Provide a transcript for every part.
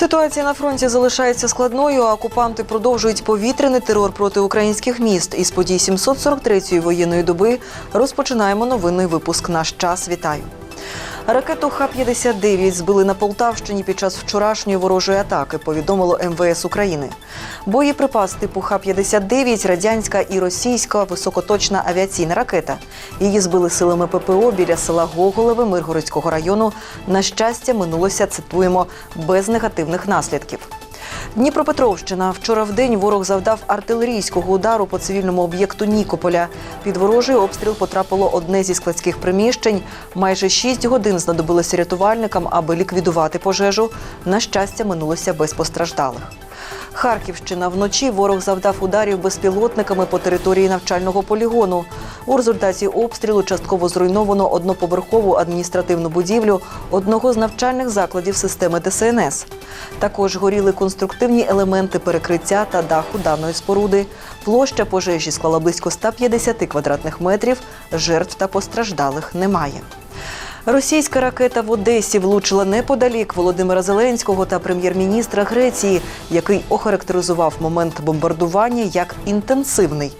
Ситуація на фронті залишається складною. а Окупанти продовжують повітряний терор проти українських міст. Із подій 743-ї воєнної доби розпочинаємо новинний випуск. Наш час вітаю. Ракету Х-59 збили на Полтавщині під час вчорашньої ворожої атаки, повідомило МВС України. Боєприпас типу Х-59 – радянська і російська високоточна авіаційна ракета. Її збили силами ППО біля села Гоголеве Миргородського району. На щастя, минулося, цитуємо, без негативних наслідків. Дніпропетровщина. Вчора в день ворог завдав артилерійського удару по цивільному об'єкту Нікополя. Під ворожий обстріл потрапило одне зі складських приміщень. Майже шість годин знадобилося рятувальникам, аби ліквідувати пожежу. На щастя, минулося без постраждалих. Харківщина вночі ворог завдав ударів безпілотниками по території навчального полігону. У результаті обстрілу частково зруйновано одноповерхову адміністративну будівлю одного з навчальних закладів системи ДСНС. Також горіли конструктивні елементи перекриття та даху даної споруди. Площа пожежі склала близько 150 квадратних метрів. Жертв та постраждалих немає. Російська ракета в Одесі влучила неподалік Володимира Зеленського та прем'єр-міністра Греції, який охарактеризував момент бомбардування як інтенсивний.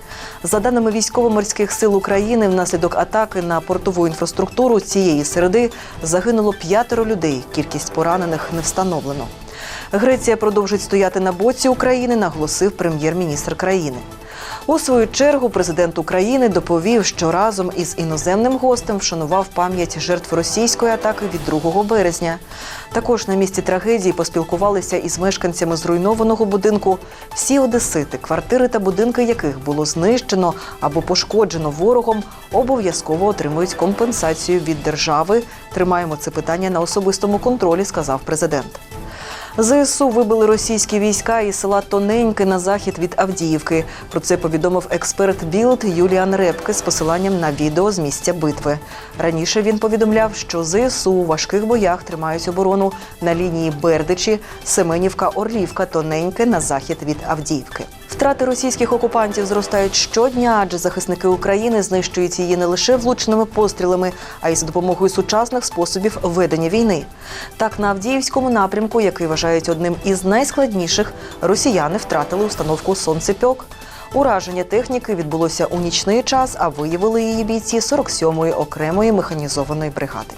За даними військово-морських сил України, внаслідок атаки на портову інфраструктуру цієї середи загинуло п'ятеро людей. Кількість поранених не встановлено. Греція продовжить стояти на боці України, наголосив прем'єр-міністр країни. У свою чергу президент України доповів, що разом із іноземним гостем вшанував пам'ять жертв російської атаки від 2 березня. Також на місці трагедії поспілкувалися із мешканцями зруйнованого будинку. Всі одесити, квартири та будинки яких було знищено або пошкоджено ворогом, обов'язково отримують компенсацію від держави. Тримаємо це питання на особистому контролі, сказав президент. ЗСУ вибили російські війська із села Тоненьке на захід від Авдіївки. Про це повідомив експерт Білд Юліан Репке з посиланням на відео з місця битви. Раніше він повідомляв, що ЗСУ у важких боях тримають оборону на лінії Бердичі, Семенівка, Орлівка, Тоненьке на захід від Авдіївки. Втрати російських окупантів зростають щодня, адже захисники України знищують її не лише влучними пострілами, а й за допомогою сучасних способів ведення війни. Так, на Авдіївському напрямку, який вважають одним із найскладніших, росіяни втратили установку сонцепьок. Ураження техніки відбулося у нічний час, а виявили її бійці 47-ї окремої механізованої бригади.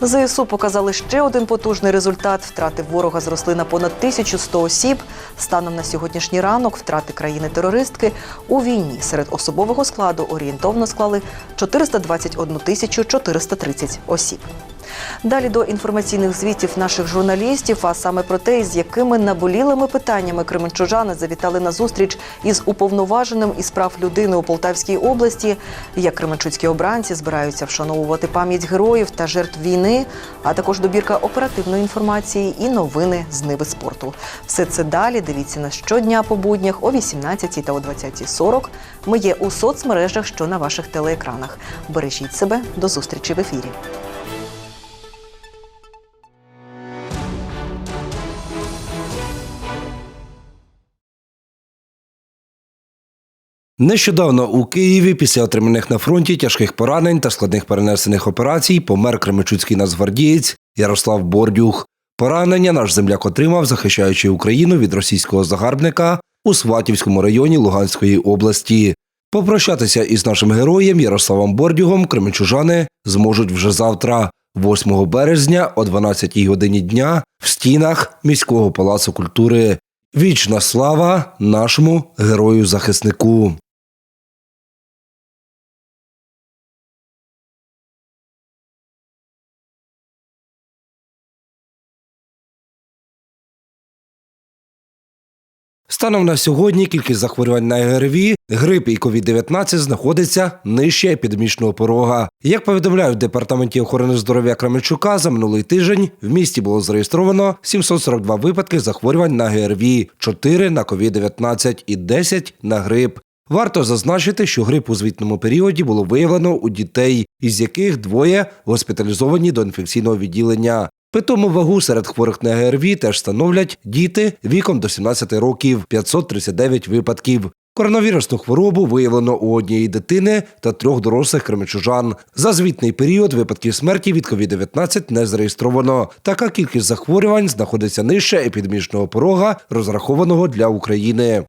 ЗСУ показали ще один потужний результат. Втрати ворога зросли на понад 1100 осіб. Станом на сьогоднішній ранок втрати країни-терористки у війні серед особового складу орієнтовно склали 421 тисячу 430 осіб. Далі до інформаційних звітів наших журналістів, а саме про те, з якими наболілими питаннями кременчужани завітали на зустріч із уповноваженим із прав людини у Полтавській області, як кременчуцькі обранці збираються вшановувати пам'ять героїв та жертв війни, а також добірка оперативної інформації і новини з Ниви спорту. Все це далі дивіться на щодня по буднях о 18 та о 20.40. Ми є у соцмережах, що на ваших телеекранах. Бережіть себе до зустрічі в ефірі. Нещодавно у Києві після отриманих на фронті тяжких поранень та складних перенесених операцій помер кремечуцький нацгвардієць Ярослав Бордюх. Поранення наш земляк отримав, захищаючи Україну від російського загарбника у Сватівському районі Луганської області. Попрощатися із нашим героєм Ярославом Бордюгом кременчужани зможуть вже завтра, 8 березня о 12 годині дня, в стінах міського палацу культури. Вічна слава нашому герою-захиснику. Станом на сьогодні кількість захворювань на ГРВІ, грип і COVID-19 знаходиться нижче епідемічного порога. Як повідомляють в департаменті охорони здоров'я Кременчука, за минулий тиждень в місті було зареєстровано 742 випадки захворювань на ГРВІ, 4 на COVID-19 і 10 на грип. Варто зазначити, що грип у звітному періоді було виявлено у дітей, із яких двоє госпіталізовані до інфекційного відділення. Питому вагу серед хворих на ГРВІ теж становлять діти віком до 17 років 539 випадків. Коронавірусну хворобу виявлено у однієї дитини та трьох дорослих кременчужан. За звітний період випадків смерті від COVID-19 не зареєстровано. Така кількість захворювань знаходиться нижче епідемічного порога, розрахованого для України.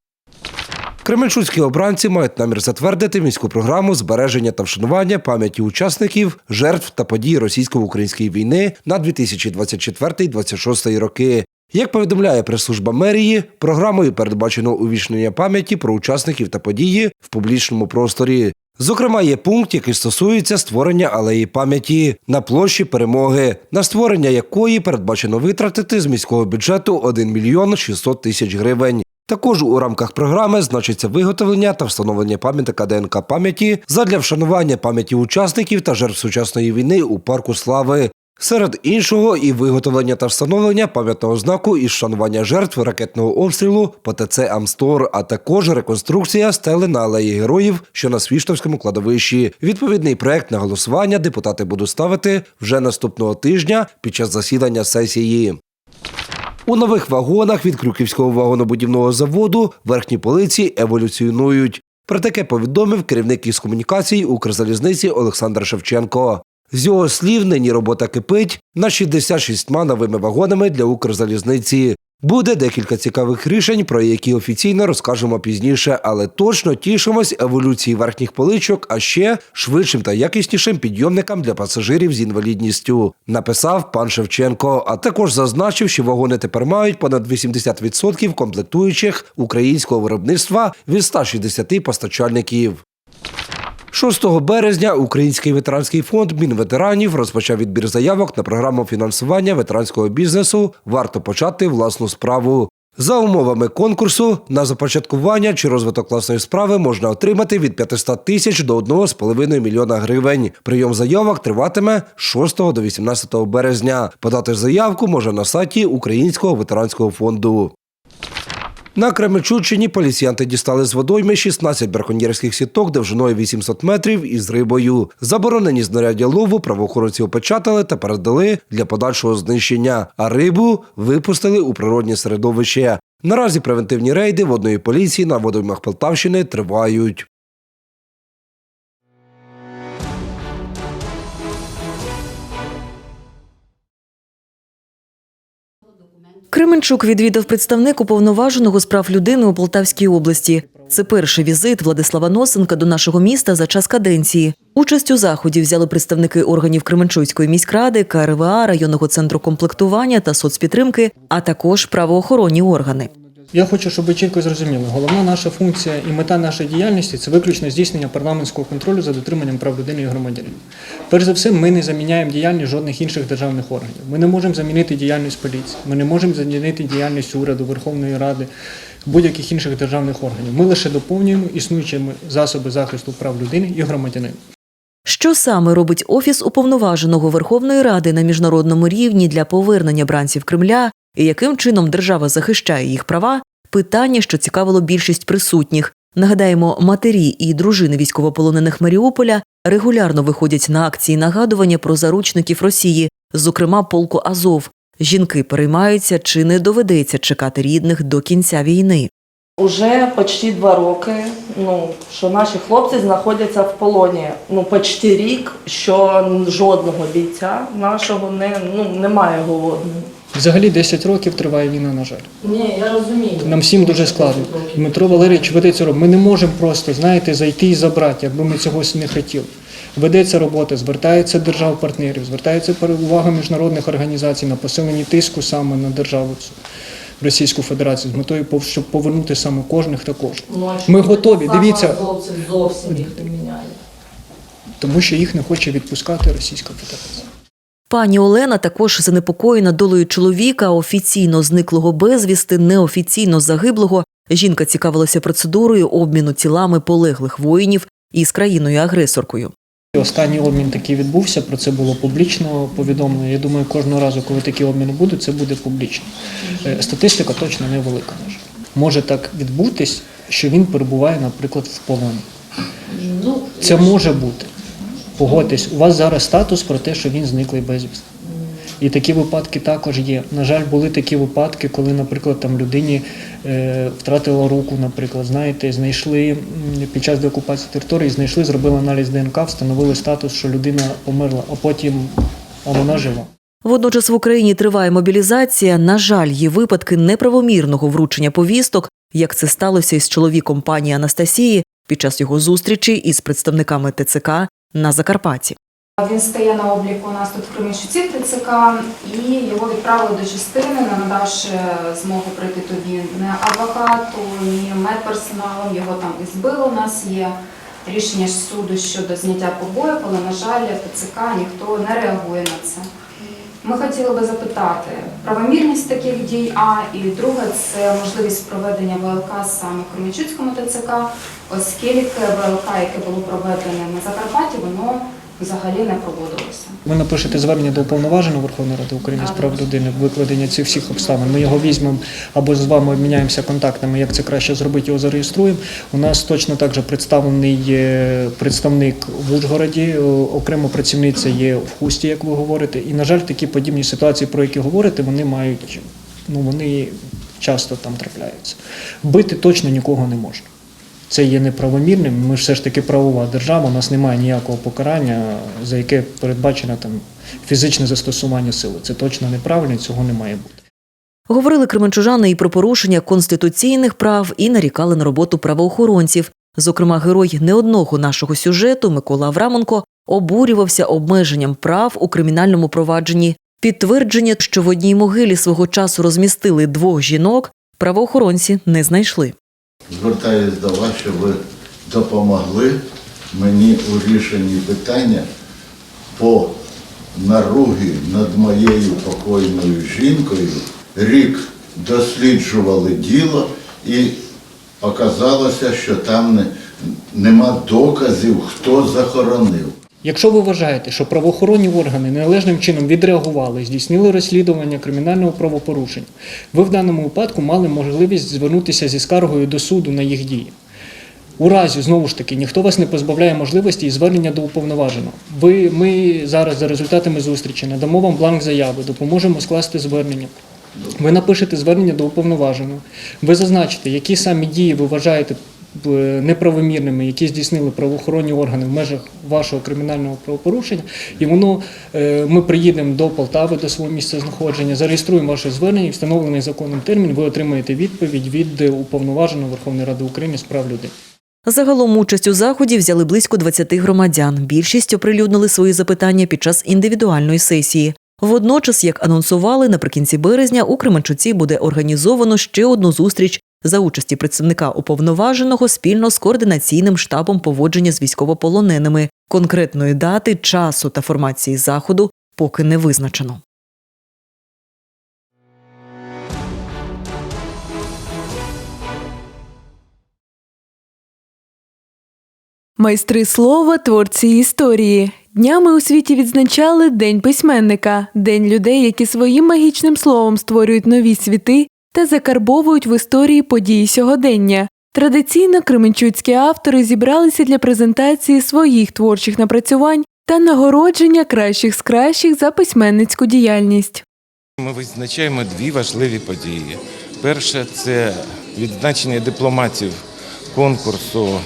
Кременчуцькі обранці мають намір затвердити міську програму збереження та вшанування пам'яті учасників, жертв та подій російсько-української війни на 2024-2026 роки. Як повідомляє прес-служба мерії, програмою передбачено увічнення пам'яті про учасників та події в публічному просторі. Зокрема, є пункт, який стосується створення алеї пам'яті на площі перемоги, на створення якої передбачено витратити з міського бюджету 1 мільйон 600 тисяч гривень. Також у рамках програми значиться виготовлення та встановлення пам'ятника ДНК пам'яті задля вшанування пам'яті учасників та жертв сучасної війни у парку слави. Серед іншого, і виготовлення та встановлення пам'ятного знаку із вшанування жертв ракетного обстрілу по ТЦ Амстор, а також реконструкція стели на алеї героїв, що на Свіштовському кладовищі. Відповідний проект на голосування депутати будуть ставити вже наступного тижня під час засідання сесії. У нових вагонах від Крюківського вагонобудівного заводу верхні полиці еволюціонують. Про таке повідомив керівник із комунікацій Укрзалізниці Олександр Шевченко. З його слів, нині робота кипить на 66 новими вагонами для Укрзалізниці. Буде декілька цікавих рішень, про які офіційно розкажемо пізніше, але точно тішимось еволюції верхніх поличок, а ще швидшим та якіснішим підйомникам для пасажирів з інвалідністю, написав пан Шевченко. А також зазначив, що вагони тепер мають понад 80% комплектуючих українського виробництва від 160 постачальників. 6 березня Український ветеранський фонд Мінветеранів розпочав відбір заявок на програму фінансування ветеранського бізнесу Варто почати власну справу. За умовами конкурсу на започаткування чи розвиток власної справи можна отримати від 500 тисяч до 1,5 мільйона гривень. Прийом заявок триватиме з 6 до 18 березня. Подати заявку можна на сайті Українського ветеранського фонду. На Кременчуччині поліціянти дістали з водойми 16 браконьєрських сіток довжиною 800 метрів із рибою. Заборонені знаряддя лову правоохоронці опечатали та передали для подальшого знищення, а рибу випустили у природнє середовище. Наразі превентивні рейди водної поліції на водоймах Полтавщини тривають. Кременчук відвідав представник уповноваженого з прав людини у Полтавській області. Це перший візит Владислава Носенка до нашого міста за час каденції. Участь у заході взяли представники органів Кременчуцької міськради, КРВА, районного центру комплектування та соцпідтримки, а також правоохоронні органи. Я хочу, щоб ви чітко зрозуміли, головна наша функція і мета нашої діяльності це виключно здійснення парламентського контролю за дотриманням прав людини і громадянина. Перш за все, ми не заміняємо діяльність жодних інших державних органів. Ми не можемо замінити діяльність поліції, ми не можемо замінити діяльність уряду, Верховної Ради, будь-яких інших державних органів. Ми лише доповнюємо існуючі засоби захисту прав людини і громадянина. Що саме робить офіс уповноваженого Верховної Ради на міжнародному рівні для повернення бранців Кремля і яким чином держава захищає їх права? Питання, що цікавило більшість присутніх. Нагадаємо, матері і дружини військовополонених Маріуполя регулярно виходять на акції нагадування про заручників Росії, зокрема полку Азов. Жінки переймаються, чи не доведеться чекати рідних до кінця війни. Уже почти два роки, ну що наші хлопці знаходяться в полоні. Ну почти рік, що жодного бійця нашого не ну немає голодного. Взагалі 10 років триває війна, на жаль. Ні, я розумію. Нам всім дуже складно. Дмитро Валерійович веде цю роботу. Ми не можемо просто, знаєте, зайти і забрати, якби ми цього не хотіли. Ведеться робота, звертаються держав-партнерів, звертається увага міжнародних організацій на посилення тиску саме на державу цю Російську Федерацію з метою, щоб повернути саме кожних та кожних. Ну, Ми готові, дивіться. Зовсім зовсім їх не міняє. Тому що їх не хоче відпускати Російська Федерація. Пані Олена також занепокоєна долею чоловіка, офіційно зниклого безвісти, неофіційно загиблого. Жінка цікавилася процедурою обміну тілами полеглих воїнів із країною-агресоркою. Останній обмін такий відбувся, про це було публічно повідомлено. Я думаю, кожного разу, коли такі обміни будуть, це буде публічно. Е, Статистика точно невелика. Може так відбутись, що він перебуває, наприклад, в полоні. Ну Це може бути. Погодьтесь, у вас зараз статус про те, що він зниклий безвісти. І такі випадки також є. На жаль, були такі випадки, коли, наприклад, там людині е, втратила руку, наприклад, знаєте, знайшли під час деокупації території, знайшли, зробили аналіз ДНК, встановили статус, що людина померла, а потім а вона жива. Водночас в Україні триває мобілізація. На жаль, є випадки неправомірного вручення повісток, як це сталося із чоловіком пані Анастасії під час його зустрічі із представниками ТЦК на Закарпатті. Він стає на обліку у нас тут в Кременчуці в ТЦК, і його відправили до частини, не надавши змогу прийти тобі не адвокату, ні медперсоналом. Його там і збили. У нас є рішення суду щодо зняття побою, але, на жаль, ТЦК ніхто не реагує на це. Ми хотіли би запитати правомірність таких дій, а і друге це можливість проведення ВЛК саме в Кременчуцькому ТЦК, оскільки ВЛК, яке було проведене на Закарпатті, воно взагалі не проводилося. Ви напишете звернення до уповноваженого Верховної Ради України з прав людини, викладення цих всіх обставин. Ми його візьмемо або з вами обміняємося контактами, як це краще зробити, його зареєструємо. У нас точно так же представлений представник в Ужгороді, е, окремо працівниця є в Хусті, як ви говорите. І, на жаль, такі подібні ситуації, про які говорите, вони мають, ну вони часто там трапляються. Бити точно нікого не можна. Це є неправомірним. Ми ж все ж таки правова держава, у нас немає ніякого покарання, за яке передбачено там фізичне застосування сили. Це точно неправильно, цього не має бути. Говорили кременчужани і про порушення конституційних прав і нарікали на роботу правоохоронців. Зокрема, герой не одного нашого сюжету Микола Авраменко обурювався обмеженням прав у кримінальному провадженні. Підтвердження, що в одній могилі свого часу розмістили двох жінок, правоохоронці не знайшли. Звертаюсь до вас, щоб ви допомогли мені у рішенні питання по наругі над моєю покойною жінкою. Рік досліджували діло і оказалося, що там не, нема доказів, хто захоронив. Якщо ви вважаєте, що правоохоронні органи неналежним чином відреагували, здійснили розслідування кримінального правопорушення, ви в даному випадку мали можливість звернутися зі скаргою до суду на їх дії. У разі, знову ж таки, ніхто вас не позбавляє можливості і звернення до уповноваженого. Ви, ми зараз за результатами зустрічі надамо вам бланк заяви, допоможемо скласти звернення. Ви напишете звернення до уповноваженого. Ви зазначите, які самі дії ви вважаєте неправомірними, які здійснили правоохоронні органи в межах вашого кримінального правопорушення, і воно е, ми приїдемо до Полтави, до свого місця знаходження, зареєструємо ваше звернення і встановлений законом термін. Ви отримаєте відповідь від е, уповноваженого Верховної Ради України з прав людини. Загалом участь у заході взяли близько 20 громадян. Більшість оприлюднили свої запитання під час індивідуальної сесії. Водночас, як анонсували, наприкінці березня у Кременчуці буде організовано ще одну зустріч за участі представника уповноваженого спільно з координаційним штабом поводження з військовополоненими. Конкретної дати, часу та формації заходу поки не визначено. Майстри слова, творці історії. Днями у світі відзначали День письменника, день людей, які своїм магічним словом створюють нові світи та закарбовують в історії події сьогодення. Традиційно кременчуцькі автори зібралися для презентації своїх творчих напрацювань та нагородження кращих з кращих за письменницьку діяльність. Ми визначаємо дві важливі події. Перше це відзначення дипломатів конкурсу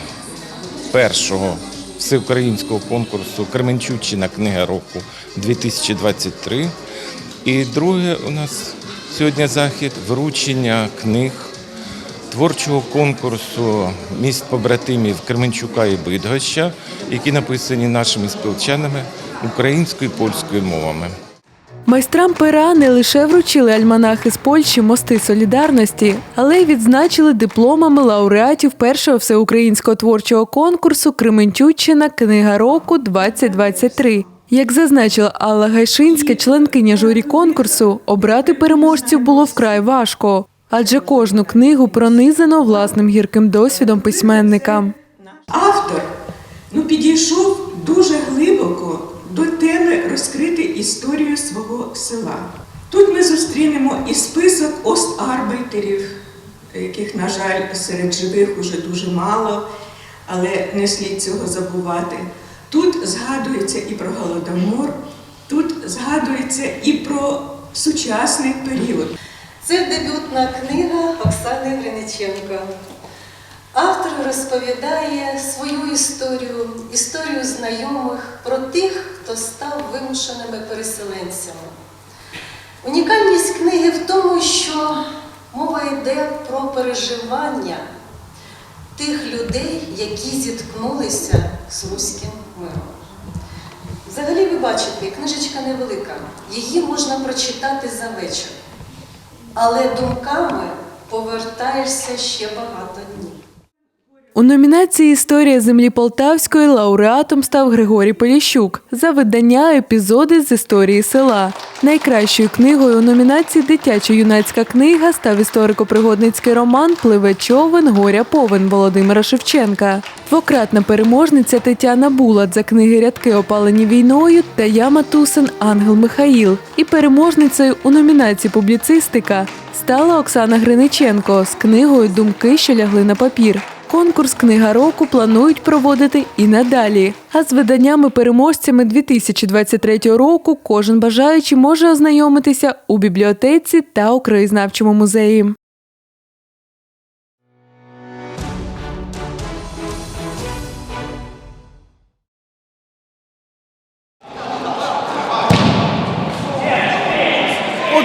першого всеукраїнського конкурсу Кременчуччина книга року 2023. І друге у нас сьогодні захід вручення книг творчого конкурсу міст побратимів Кременчука і Бидгоща, які написані нашими спілчанами українською і польською мовами. Майстрам пера не лише вручили альманахи з Польщі мости солідарності, але й відзначили дипломами лауреатів першого всеукраїнського творчого конкурсу Кременчуччина Книга року 2023. Як зазначила Алла Гайшинська, членкиня журі конкурсу, обрати переможців було вкрай важко, адже кожну книгу пронизано власним гірким досвідом письменника. Автор ну, підійшов дуже глибоко до теми розкрити історію свого села. Тут ми зустрінемо і список остарбайтерів, яких, на жаль, серед живих уже дуже мало, але не слід цього забувати. Тут згадується і про Голодомор, тут згадується і про сучасний період. Це дебютна книга Оксани Гриниченко. Автор розповідає свою історію, історію знайомих про тих, хто став вимушеними переселенцями. Унікальність книги в тому, що мова йде про переживання тих людей, які зіткнулися з руським Взагалі, ви бачите, книжечка невелика, її можна прочитати за вечір але думками повертаєшся ще багато днів. У номінації Історія землі Полтавської лауреатом став Григорій Поліщук за видання Епізоди з історії села. Найкращою книгою у номінації Дитячо-юнацька книга став історико-пригодницький роман Пливе човен горя повен Володимира Шевченка. Двократна переможниця Тетяна Булат за книги Рядки опалені війною та Яма Тусин Ангел Михаїл. І переможницею у номінації Публіцистика стала Оксана Гриниченко з книгою Думки, що лягли на папір. Конкурс Книга року планують проводити і надалі. А з виданнями-переможцями 2023 року кожен бажаючий може ознайомитися у бібліотеці та у краєзнавчому музеї.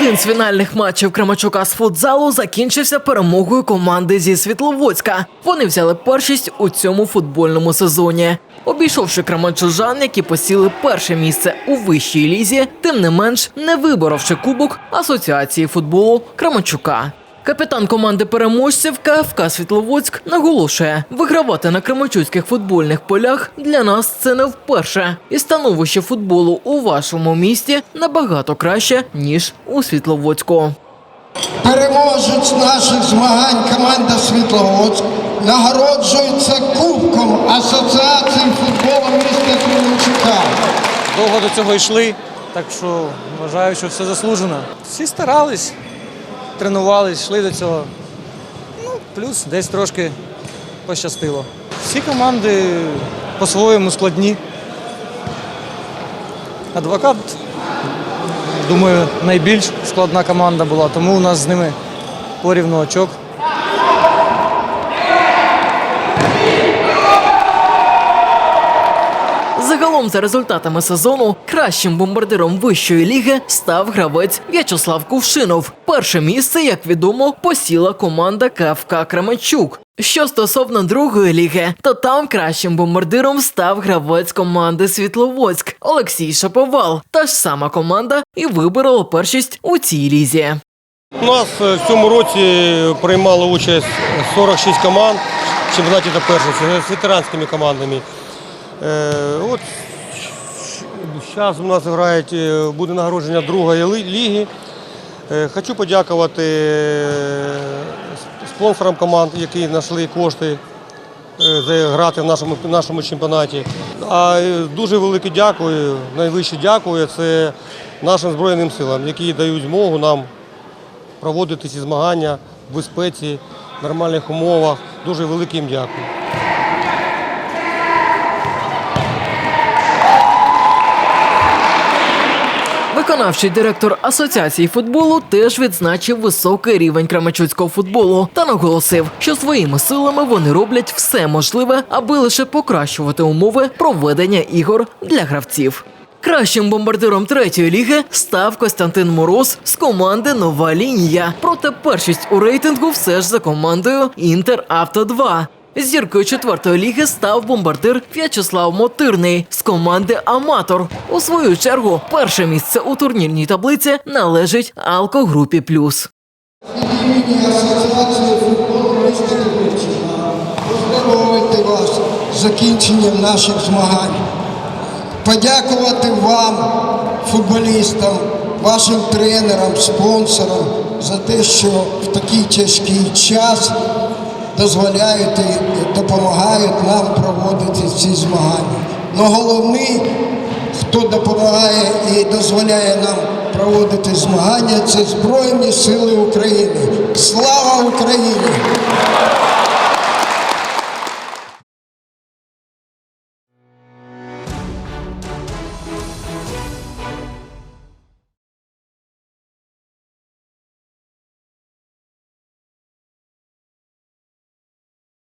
Один з фінальних матчів Крамачука з футзалу закінчився перемогою команди зі Світловодська. Вони взяли першість у цьому футбольному сезоні. Обійшовши крамачужан, які посіли перше місце у вищій лізі, тим не менш не виборовши кубок Асоціації футболу Крамачука. Капітан команди переможців КФК Світловодськ наголошує, вигравати на кремачуцьких футбольних полях для нас це не вперше. І становище футболу у вашому місті набагато краще ніж у Світловодську. Переможець наших змагань команда Світловодськ нагороджується Кубком Асоціації футболу міста Кременчука. довго до цього йшли, так що вважаю, що все заслужено. Всі старались, тренувались, йшли до цього. Ну, плюс десь трошки пощастило. Всі команди по-своєму складні. Адвокат, думаю, найбільш складна команда була, тому у нас з ними порівну очок. Загалом, за результатами сезону, кращим бомбардиром вищої ліги став гравець В'ячеслав Кувшинов. Перше місце, як відомо, посіла команда КФК Кременчук. Що стосовно другої ліги, то там кращим бомбардиром став гравець команди Світловодськ Олексій Шаповал. Та ж сама команда і виборола першість у цій лізі. У нас е, в цьому році приймало участь 46 команд в чемпіонаті та перших з ветеранськими командами. Е, От зараз у нас грають, е, буде нагородження другої ліги. Е, Хочу подякувати спонсорам команд, які знайшли кошти грати в нашому, нашому чемпіонаті. А дуже велике дякую, найвище дякую це нашим Збройним силам, які дають змогу нам проводити ці змагання в безпеці, в нормальних умовах. Дуже велике їм дякую. Виконавчий директор Асоціації футболу теж відзначив високий рівень крамачуцького футболу та наголосив, що своїми силами вони роблять все можливе, аби лише покращувати умови проведення ігор для гравців. Кращим бомбардиром третьої ліги став Костянтин Мороз з команди Нова лінія. Проте першість у рейтингу все ж за командою Інтер Авто 2 Зіркою четвертої ліги став бомбардир В'ячеслав Мотирний з команди Аматор. У свою чергу перше місце у турнірній таблиці належить Алкогрупі Плюс. Поздоровити вас з закінченням наших змагань. Подякувати вам, футболістам, вашим тренерам, спонсорам за те, що в такий тяжкий час дозволяють і допомагають нам проводити ці змагання. Но головний, хто допомагає і дозволяє нам проводити змагання, це Збройні Сили України. Слава Україні!